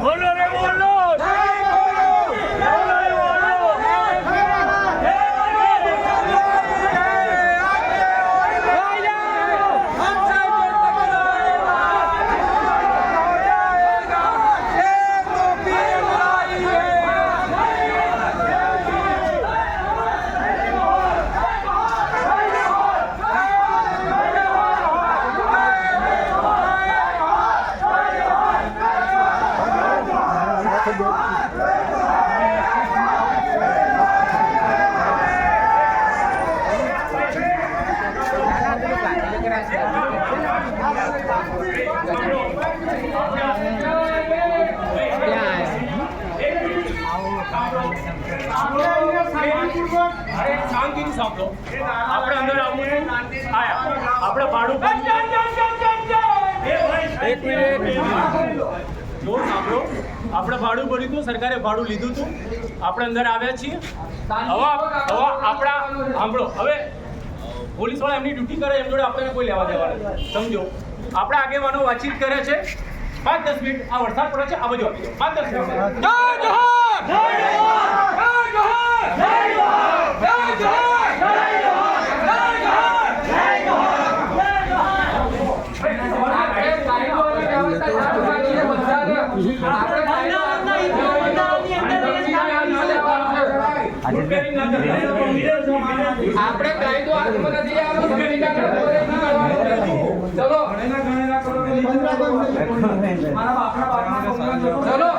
બોલો રે બોલો. આપણે અંદર આવવું આપણે ભાડું એક મિનિટ. જો સાંભળો, આપણે ભાડું ભર્યું હતું, સરકારે ભાડું લીધું હતું. આપણે અંદર આવ્યા છીએ. હવે હવે આપણા સાંભળો, હવે પોલીસવાળા એમની ડ્યુટી કરે, એમ જોડે આપણને કોઈ લેવા દેવા સમજો? આપણા આગેવાનો વાતચીત કરે છે. પાંચ દસ મિનિટ આ વરસાદ પડે છે, આ બાજુ આપી દો. પાંચ દસ મિનિટ જય જોહાર જય જોહાર જય જોહાર જય જોહાર જય જોહાર જય જોહાર જય જોહાર જય આપણે કાયદો હાથમાં નથી આવ્યો સંવિધાન ચલો. ચલો.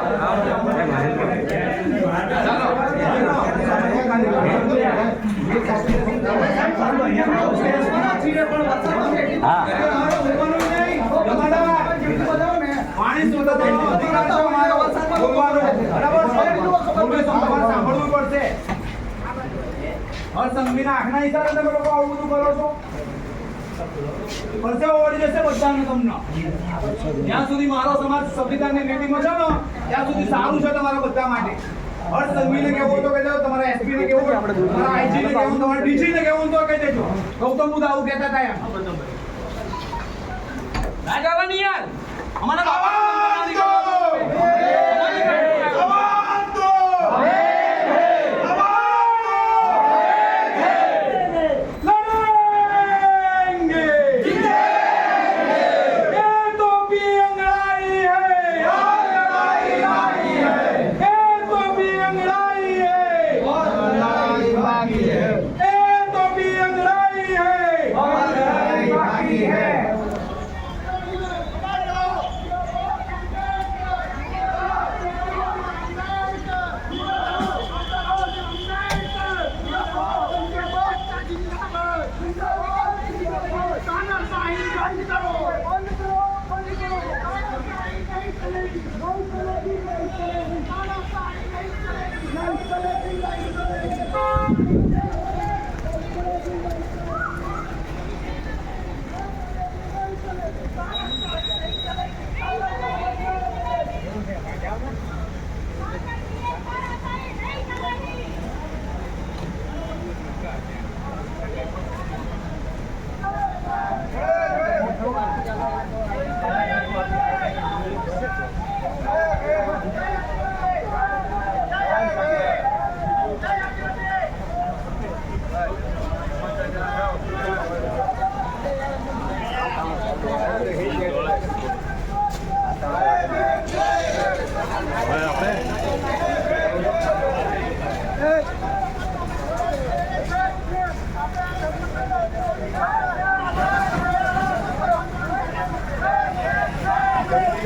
પાણી. બોલવાનો. બરાબર સાંભળવું પડશે. હર સંઘવીના ઈશારે તમે લોકો આવું બધું કરો છો? પરસેવો સમાજ સંવિધાનની છે ને, ત્યાં સુધી સારું છે તમારા બધા માટે. હર સંઘવીને કેવું તો કહી દો તમારા ને કેવું તમારા આઈજી ને ને કેવું તો કહી દેજો. ગૌતમ બુદ્ધ આવું કહેતા હતા એમ. ના જવાની યાર. અમારા બાબા आती है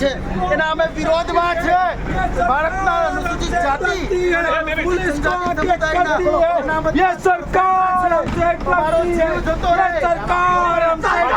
છે. એના અમે વિરોધમાં છે. ભારતના અનુસૂચિત જાતિ અને સમુદાયના સરકાર જતો રહે. સરકાર આપણા